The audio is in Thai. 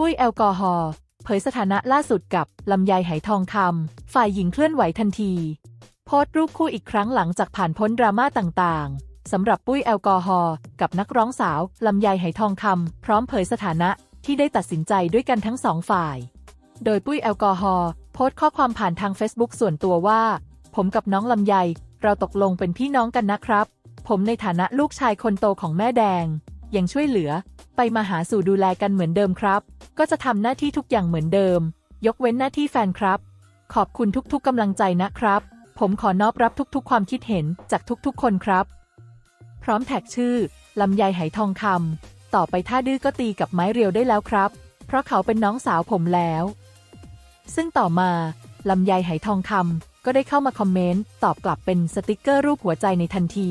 ปุ้ยแอลกอฮอล์เผยสถานะล่าสุดกับลำไยไหทองคำฝ่ายหญิงเคลื่อนไหวทันที โพสต์รูปคู่อีกครั้งหลังจากผ่านพ้นดราม่าต่างๆสำหรับปุ้ยแอลกอฮอล์กับนักร้องสาวลำไยไหทองคำพร้อมเผยสถานะที่ได้ตัดสินใจด้วยกันทั้งสองฝ่าย โดยปุ้ยแอลกอฮอล์โพสต์ข้อความผ่านทาง Facebook ส่วนตัวว่า ผมกับน้องลำไย เราตกลงเป็นพี่น้องกันนะครับ ผมในฐานะลูกชายคนโตของแม่แดง ยังช่วยเหลือ ไปมาหาสู่ดูแลกันเหมือนเดิมครับ ก็จะทำหน้าที่ทุกอย่างเหมือนเดิม ยกเว้นหน้าที่แฟนครับ ขอบคุณทุกๆกำลังใจนะครับ ผมขอนอบรับทุกๆ ความคิดเห็นจากทุกๆ คนครับ พร้อมแท็กชื่อลำไยไหทองคำต่อไปถ้าดื้อก็ตีกับไม้เรียวได้แล้วครับ เพราะเขาเป็นน้องสาวผมแล้ว ซึ่งต่อมาลำไยไหทองคำก็ได้เข้ามาคอมเมนต์ตอบกลับเป็นสติกเกอร์รูปหัวใจในทันที